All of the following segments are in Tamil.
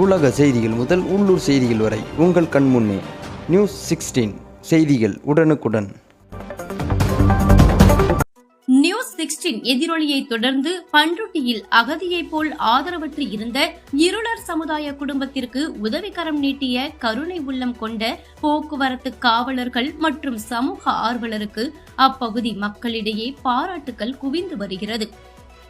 உலக செய்திகள் முதல் உள்ளூர் செய்திகள் வரை உங்கள் கண் முன்னே. நியூஸ் சிக்ஸ்டீன் செய்திகள் உடனுக்குடன். நியூஸ் சிக்ஸ்டீன் எதிரொலியை தொடர்ந்து பண்ருட்டியில் அகதியைப் போல் ஆதரவற்று இருந்த இருளர் சமுதாய குடும்பத்திற்கு உதவிக்கரம் நீட்டிய கருணை உள்ளம் கொண்ட போக்குவரத்து காவலர்கள் மற்றும் சமூக ஆர்வலருக்கு அப்பகுதி மக்களிடையே பாராட்டுக்கள் குவிந்து வருகிறது.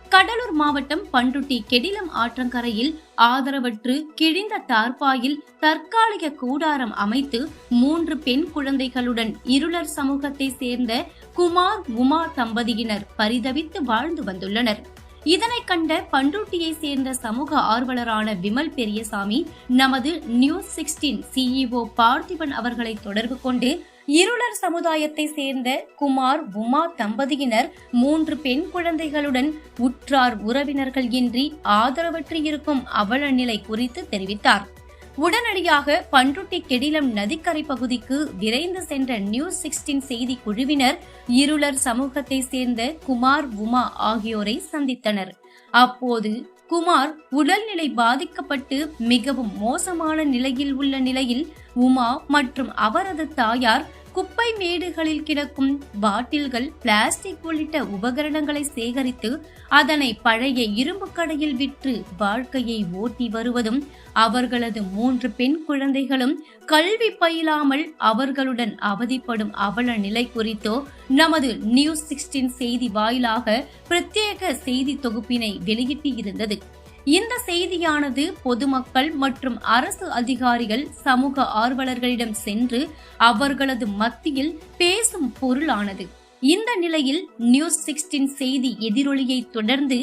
கடலூர் மாவட்டம் பண்ருட்டி கெடிலம் ஆற்றங்கரையில் ஆதரவற்று கிழிந்த தார்பாயில் தற்காலிக கூடாரம் அமைத்து மூன்று பெண் குழந்தைகளுடன் இருளர் சமூகத்தை சேர்ந்த குமார் உமா தம்பதியினர் பரிதவித்து வாழ்ந்து வந்துள்ளனர். இதனை கண்ட பண்ருட்டியை சேர்ந்த சமூக ஆர்வலரான விமல் பெரியசாமி நமது நியூஸ் சிக்ஸ்டீன் சிஇஓ பார்த்திபன் அவர்களை தொடர்பு கொண்டு இருளர் சமுதாயத்தை சேர்ந்த குமார் உமா தம்பதியினர் மூன்று பெண் குழந்தைகளுடன் உற்றார் உறவினர்கள் இன்றி ஆதரவற்று இருக்கும் அவல நிலை குறித்து தெரிவித்தார். உடனடியாக பண்ருட்டி கெடிலம் நதிக்கரை பகுதிக்கு விரைந்து சென்ற நியூஸ் சிக்ஸ்டீன் செய்தி குழுவினர் இருளர் சமூகத்தை சேர்ந்த குமார் உமா ஆகியோரை சந்தித்தனர். அப்போது குமார் உடல்நிலை பாதிக்கப்பட்டு மிகவும் மோசமான நிலையில் உள்ள நிலையில் உமா மற்றும் அவரது தாயார் குப்பை மேடுகளில் கிடக்கும் பாட்டில்கள் பிளாஸ்டிக் உள்ளிட்ட உபகரணங்களை சேகரித்து அதனை பழைய இரும்பு கடையில் விற்று வாழ்க்கையை ஓட்டி வருவதும் அவர்களது மூன்று பெண் குழந்தைகளும் கல்வி பயிலாமல் அவர்களுடன் அவதிப்படும் அவல நிலை குறித்தோ நமது நியூஸ் சிக்ஸ்டீன் செய்தி வாயிலாக பிரத்யேக செய்தி தொகுப்பினை வெளியிட்டு இருந்தது இந்த செய்தியானது பொதுமக்கள் மற்றும் அரசு அதிகாரிகள் சமூக ஆர்வலர்களிடம் சென்று அவர்களது மத்தியில் பேசும் பொருளானது. இந்த நிலையில் நியூஸ் சிக்ஸ்டீன் செய்தி எதிரொலியை தொடர்ந்து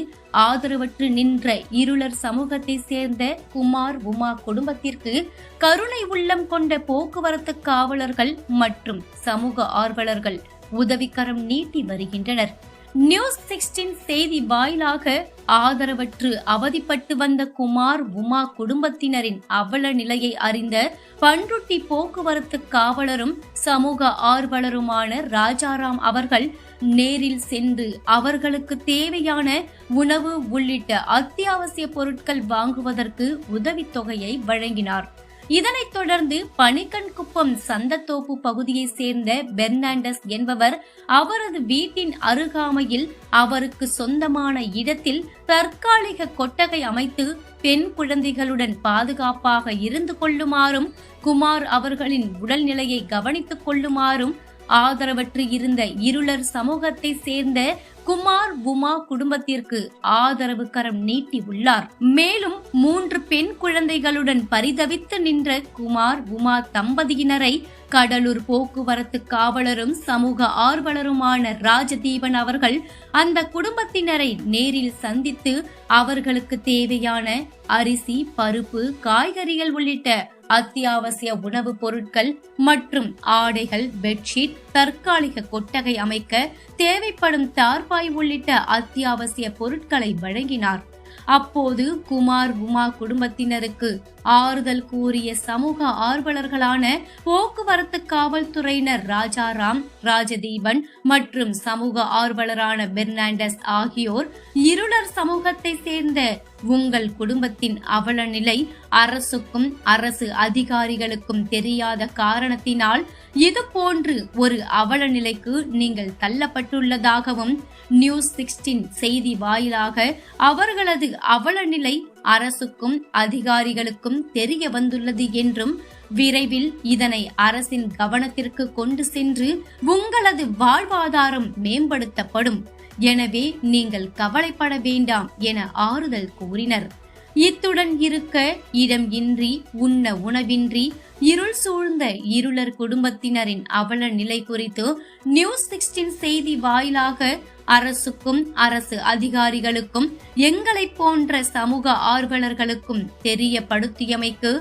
ஆதரவற்று நின்ற இருளர் சமூகத்தை சேர்ந்த குமார் உமா குடும்பத்திற்கு கருணை உள்ளம் கொண்ட போக்குவரத்து காவலர்கள் மற்றும் சமூக ஆர்வலர்கள் உதவிக்கரம் நீட்டி வருகின்றனர். நியூஸ் சிக்ஸ்டீன் செய்தி வாயிலாக ஆதரவற்று அவதிப்பட்டு வந்த குமார் உமா குடும்பத்தினரின் அவல நிலையை அறிந்த பண்ருட்டி போக்குவரத்து காவலரும் சமூக ஆர்வலருமான ராஜாராம் அவர்கள் நேரில் சென்று அவர்களுக்கு தேவையான உணவு உள்ளிட்ட அத்தியாவசிய பொருட்கள் வாங்குவதற்கு உதவித்தொகையை வழங்கினார். இதனைத் தொடர்ந்து பனிக்கன்குப்பம் சந்தத்தோப்பு பகுதியைச் சேர்ந்த பெர்னாண்டஸ் என்பவர் அவரது வீட்டின் அருகாமையில் அவருக்கு சொந்தமான இடத்தில் தற்காலிக கொட்டகை அமைத்து பெண் குழந்தைகளுடன் பாதுகாப்பாக இருந்து கொள்ளுமாறும் குமார் அவர்களின் உடல்நிலையை கவனித்துக் கொள்ளுமாறும் ஆதரவற்று இருந்த இருளர் சமூகத்தை சேர்ந்த குமார் உமா குடும்பத்திற்கு ஆதரவு கரம் நீட்டி உள்ளார். மேலும் மூன்று பெண் குழந்தைகளுடன் பரிதவித்து நின்ற குமார் உமா தம்பதியினரை கடலூர் போக்குவரத்து காவலரும் சமூக ஆர்வலருமான ராஜதீபன் அவர்கள் அந்த குடும்பத்தினரை நேரில் சந்தித்து அவர்களுக்கு தேவையான அரிசி பருப்பு காய்கறிகள் உள்ளிட்ட அத்தியாவசிய உணவுப் பொருட்கள் மற்றும் ஆடைகள் பெட்ஷீட் தற்காலிக கொட்டகை அமைக்க தேவைப்படும் தார்பாய் உள்ளிட்ட அத்தியாவசிய பொருட்களை வழங்கினார். அப்போது குமார் உமா குடும்பத்தினருக்கு ஆறுதல் கூறிய சமூக ஆர்வலர்களான போக்குவரத்து காவல்துறையினர் ராஜாராம் ராஜதீபன் மற்றும் சமூக ஆர்வலரான பெர்னாண்டஸ் ஆகியோர் இருளர் சமூகத்தை சேர்ந்த உங்கள் குடும்பத்தின் அவல நிலை அரசுக்கும் அரசு அதிகாரிகளுக்கும் தெரியாத காரணத்தினால் இது போன்று ஒரு அவல நிலைக்கு நீங்கள் தள்ளப்பட்டுள்ளதாகவும் நியூஸ் சிக்ஸ்டீன் செய்தி வாயிலாக அவர்களது அவல நிலை அரசுக்கும் அதிகாரிகளுக்கும் தெரிய வந்துள்ளது என்றும் விரைவில் இதனை அரசின் கவனத்திற்கு கொண்டு சென்று உங்களது வாழ்வாதாரம் மேம்படுத்தப்படும். எனவே நீங்கள் கவலைப்பட வேண்டாம் என ஆறுதல் கூறினர். இத்துடன் இருக்க இடம் இன்றி உண்ண உணவின்றி இருள் சூழ்ந்த இருளர் குடும்பத்தினரின் அவல நிலை குறித்து நியூஸ் சிக்ஸ்டீன் செய்தி வாயிலாக அரசுக்கும் அரசு அதிகாரிகளுக்கும் எங்களை போன்ற சமூக ஆர்வலர்களுக்கும் தெரியப்படுத்தியமைக்கு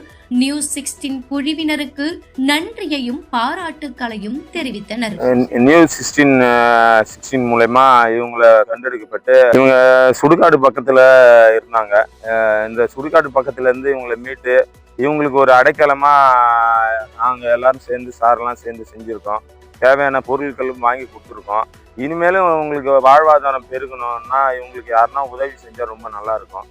நியூஸ் சிக்ஸ்டீன் குழுவினருக்கு நன்றியையும் பாராட்டுக்களையும் தெரிவித்தனர். நியூஸ் சிக்ஸ்டீன் சிக்ஸ்டீன் மூலயமா இவங்கள கண்டெடுக்கப்பட்டு இவங்க சுடுகாடு பக்கத்தில் இருந்தாங்க. இந்த சுடுகாடு பக்கத்துலேருந்து இவங்களை மீட்டு இவங்களுக்கு ஒரு அடைக்கலமாக நாங்கள் எல்லாரும் சேர்ந்து சாரெல்லாம் சேர்ந்து செஞ்சுருக்கோம். தேவையான பொருட்களும் வாங்கி கொடுத்துருக்கோம். இனிமேலும் உங்களுக்கு வாழ்வாதாரம் பெருகணும்னா இவங்களுக்கு யாருன்னா உதவி செஞ்சால் ரொம்ப நல்லாயிருக்கும்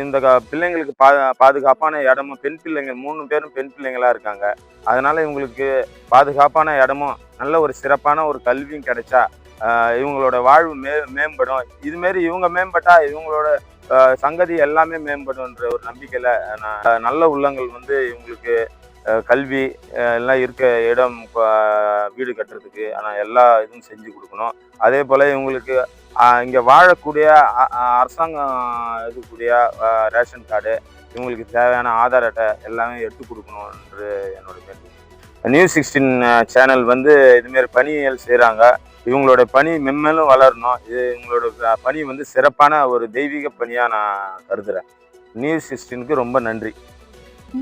இந்த க- பிள்ளைங்களுக்கு பா பாதுகாப்பான இடமும் பெண் பிள்ளைங்க மூணு பேரும் பெண் பிள்ளைங்களா இருக்காங்க. அதனால் இவங்களுக்கு பாதுகாப்பான இடமும் நல்ல ஒரு சிறப்பான ஒரு கல்வியும் கிடைச்சா இவங்களோட வாழ்வு மே மேம்படும். இதுமாரி இவங்க மேம்பட்டால் இவங்களோட சங்கதி எல்லாமே மேம்படும்ன்ற ஒரு நம்பிக்கையில் நல்ல உள்ளங்கள் வந்து இவங்களுக்கு கல்வி எல்லாம் இருக்க இடம் வீடு கட்டுறதுக்கு ஆனால் எல்லா இதுவும் செஞ்சு கொடுக்கணும். அதே போல் இவங்களுக்கு இங்கே வாழக்கூடிய அரசாங்கம் இருக்கக்கூடிய ரேஷன் கார்டு இவங்களுக்கு தேவையான ஆதார் அட்டை எல்லாமே எடுத்து கொடுக்கணுன்ற என்னோட கேள்வி. நியூஸ் சிக்ஸ்டீன் சேனல் வந்து இதுமாரி பணிகள் செய்கிறாங்க இவங்களோட பணி மென்மேலும் வளரணும். இது இவங்களோட பணி வந்து சிறப்பான ஒரு தெய்வீக பணியாக நான் கருதுகிறேன் நியூஸ் சிக்ஸ்டீனுக்கு ரொம்ப நன்றி.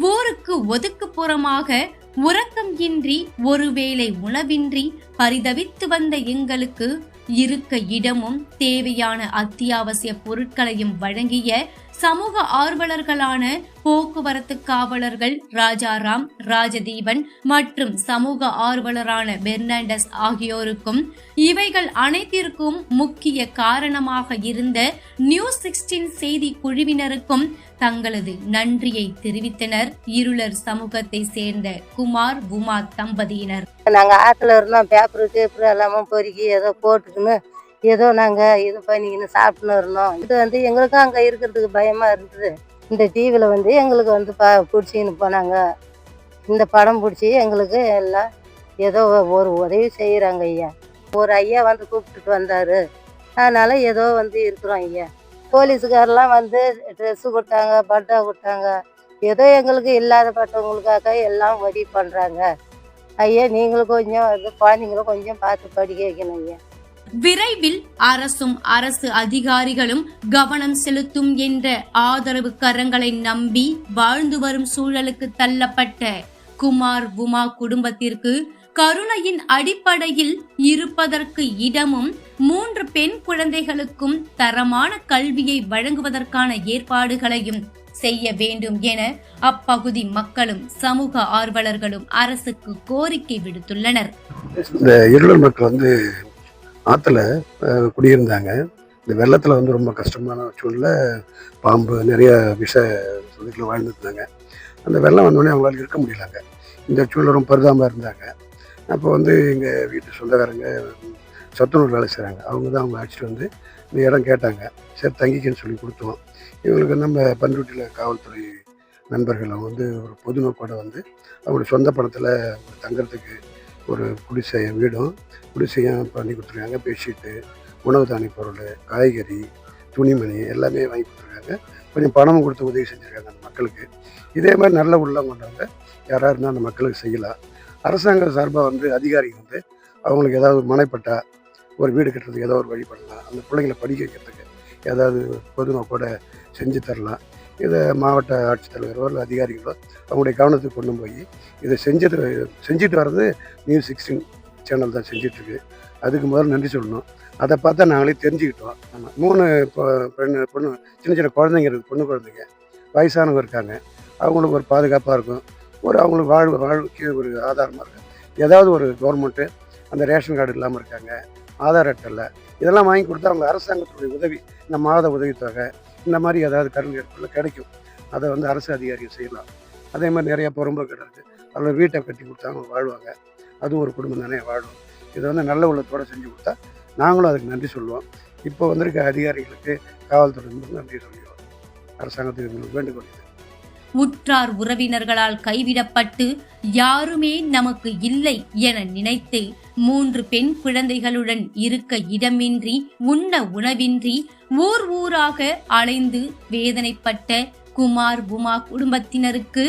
ஊருக்கு ஒதுக்குப்புறமாக உறக்கம் இன்றி ஒருவேளை உணவின்றி பரிதவித்து வந்த எங்களுக்கு இருக்க இடமும் தேவையான அத்தியாவசிய பொருட்களையும் வழங்கிய சமூக ஆர்வலர்களான போக்குவரத்து காவலர்கள் ராஜாராம் ராஜதீபன் மற்றும் சமூக ஆர்வலரான பெர்னாண்டஸ் ஆகியோருக்கும் இவைகள் அனைத்திற்கும் முக்கிய காரணமாக இருந்த நியூஸ் சிக்ஸ்டீன் செய்தி குழுவினருக்கும் தங்களது நன்றியை தெரிவித்தனர். இருளர் சமூகத்தை சேர்ந்த குமார் உமா தம்பதியினர். நாங்க ஆத்துல இருந்தோம். பேப்பரு டேப்பர் எல்லாமே பொறுக்கி ஏதோ போட்டுக்கின்னு ஏதோ நாங்க இது பண்ணிக்கின்னு சாப்பிட்டுன்னு இருந்தோம். இது வந்து எங்களுக்கும் அங்க இருக்கிறதுக்கு பயமா இருந்தது. இந்த டிவியில வந்து எங்களுக்கு வந்து ப பிடிச்சிக்கின்னு போனாங்க. இந்த படம் பிடிச்சி எங்களுக்கு எல்லாம் ஏதோ ஒரு உதவி செய்யறாங்க ஐயா. ஒரு ஐயா வந்து கூப்பிட்டுட்டு வந்தாரு. அதனால ஏதோ வந்து இருக்கிறோம் ஐயா. போலீஸுக்காரெல்லாம் வந்து ட்ரெஸ்ஸு கொடுத்தாங்க பட்டா கொடுத்தாங்க. ஏதோ எங்களுக்கு இல்லாதப்பட்டவங்களுக்காக எல்லாம் உதவி பண்றாங்க. ஐயா நீங்களும் கொஞ்சம் இது குழந்தைங்களும் கொஞ்சம் பார்த்து படிக்க வைக்கணும் ஐயா. விரைவில் அரசும் அரசு அதிகாரிகளும் கவனம் செலுத்தும் என்ற ஆதரவு கரங்களை நம்பி வாழ்ந்து வரும் சூழலுக்கு தள்ளப்பட்ட குமார் உமா குடும்பத்திற்கு கருணையின் அடிப்படையில் இருப்பதற்கு இடமும் மூன்று பெண் குழந்தைகளுக்கும் தரமான கல்வியை வழங்குவதற்கான ஏற்பாடுகளையும் செய்ய வேண்டும் என அப்பகுதி மக்களும் சமூக ஆர்வலர்களும் அரசுக்கு கோரிக்கை விடுத்துள்ளனர். இந்த இருளர் மக்கள் வந்து ஆற்றுல குடியிருந்தாங்க. இந்த வெள்ளத்தில் வந்து ரொம்ப கஷ்டமான சூழ்நிலை. பாம்பு நிறைய விஷ இதுக்குள்ள வாழ்ந்துருந்தாங்க. அந்த வெள்ளம் வந்தோடனே அவங்களால இருக்க முடியலாங்க. இந்த சூழலும் ரொம்ப பரிதாபமாக இருந்தாங்க. அப்போ வந்து எங்கள் வீட்டு சொந்தக்காரங்க சத்துணவு வேலை செய்கிறாங்க அவங்க தான் அவங்க அழைச்சிட்டு வந்து இந்த இடம் கேட்டாங்க. சரி தங்கிக்கன்னு சொல்லி கொடுத்தோம். இவங்களுக்கு நம்ம பண்ருட்டியில் காவல்துறை நண்பர்கள் அவங்க வந்து ஒரு பொது நோக்கோட வந்து அவங்களுடைய சொந்த பணத்தில் தங்குறதுக்கு ஒரு குடிசை வீடும் குடிசையும் பண்ணி கொடுத்துருக்காங்க. பெட்ஷீட்டு உணவு தானிய பொருள் காய்கறி துணிமணி எல்லாமே வாங்கி கொடுத்துருக்காங்க. கொஞ்சம் பணமும் கொடுத்து உதவி செஞ்சுருக்காங்க அந்த மக்களுக்கு. இதே மாதிரி நல்ல உள்ளம் கொண்டவங்க யாராக இருந்தால் அந்த மக்களுக்கு செய்யலாம். அரசாங்க சார்பாக வந்து அதிகாரிகள் வந்து அவங்களுக்கு ஏதாவது மனைப்பட்டா ஒரு வீடு கட்டுறதுக்கு ஏதோ ஒரு வழி பண்ணலாம். அந்த பிள்ளைங்களை படிக்க வைக்கிறதுக்கு ஏதாவது பொது கூட செஞ்சு தரலாம். இதை மாவட்ட ஆட்சித்தலைவரோ இல்லை அதிகாரிகளோ அவங்களுடைய கவனத்துக்கு கொண்டு போய் இதை செஞ்சுட்டு செஞ்சுட்டு வர்றது நியூஸ் சிக்ஸ்டீன் சேனல் தான் செஞ்சிட்ருக்கு. அதுக்கு முதல்ல நன்றி சொல்லணும். அதை பார்த்தா நாங்களே தெரிஞ்சுக்கிட்டோம். ஆமாம் மூணு இப்போ பெண்ணு பொண்ணு சின்ன சின்ன குழந்தைங்க இருக்குது பொண்ணு குழந்தைங்க. வயசானவங்க இருக்காங்க. அவங்களுக்கு ஒரு பாதுகாப்பாக இருக்கும். ஒரு அவங்களுக்கு வாழ்வு வாழ்வுக்கு ஒரு ஆதாரமாக இருக்கும். ஏதாவது ஒரு கவர்மெண்ட்டு அந்த ரேஷன் கார்டு இல்லாமல் இருக்காங்க. ஆதார் அட்டை இதெல்லாம் வாங்கி கொடுத்தா அவங்க அரசாங்கத்துடைய உதவி இந்த மாத உதவித்தொகை இந்த மாதிரி ஏதாவது கருணை கிடைக்கும். அதை வந்து அரசு அதிகாரிகள் செய்யலாம். அதே மாதிரி நிறையா புறம்போக்கு இருக்குது அதில் வீட்டை கட்டி கொடுத்தா அவங்க வாழ்வாங்க. அதுவும் ஒரு குடும்பம் தானே வாழும். இதை வந்து நல்ல உள்ளத்தோடு செஞ்சு கொடுத்தா நாங்களும் அதுக்கு நன்றி சொல்லுவோம். இப்போ வந்திருக்க அதிகாரிகளுக்கு காவல்துறை நன்றி சொல்லிடுவோம். அரசாங்கத்துக்கு எங்களுக்கு வேண்டுகோள் உற்றார் உறவினர்களால் கைவிடப்பட்டு யாருமே நமக்கு இல்லை என நினைத்து மூன்று பெண் குழந்தைகளுடன் இருக்க இடமின்றி உண்ண உணவின்றி ஊர் ஊராக அலைந்து வேதனைப்பட்ட குமார் உமா குடும்பத்தினருக்கு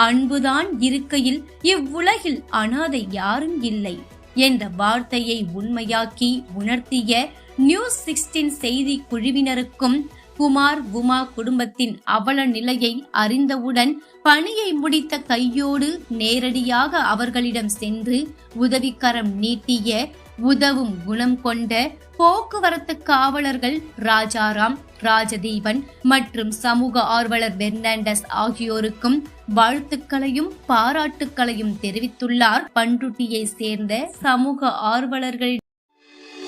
அன்புதான் இருக்கையில் இவ்வுலகில் அனாதை யாரும் இல்லை என்ற வார்த்தையை உண்மையாக்கி உணர்த்திய நியூஸ் சிக்ஸ்டீன் செய்தி குழுவினருக்கும் குமார் உமா குடும்பத்தின் அவல நிலையை அறிந்தவுடன் பணியை முடித்த கையோடு நேரடியாக அவர்களிடம் சென்று உதவிக்கரம் நீட்டிய உதவும் குணம் கொண்ட போக்குவரத்து காவலர்கள் ராஜாராம் ராஜதீபன் மற்றும் சமூக ஆர்வலர் பெர்னாண்டஸ் ஆகியோருக்கும் வாழ்த்துக்களையும் பாராட்டுக்களையும் தெரிவித்துள்ளார். பண்ருட்டியை சேர்ந்த சமூக ஆர்வலர்கள்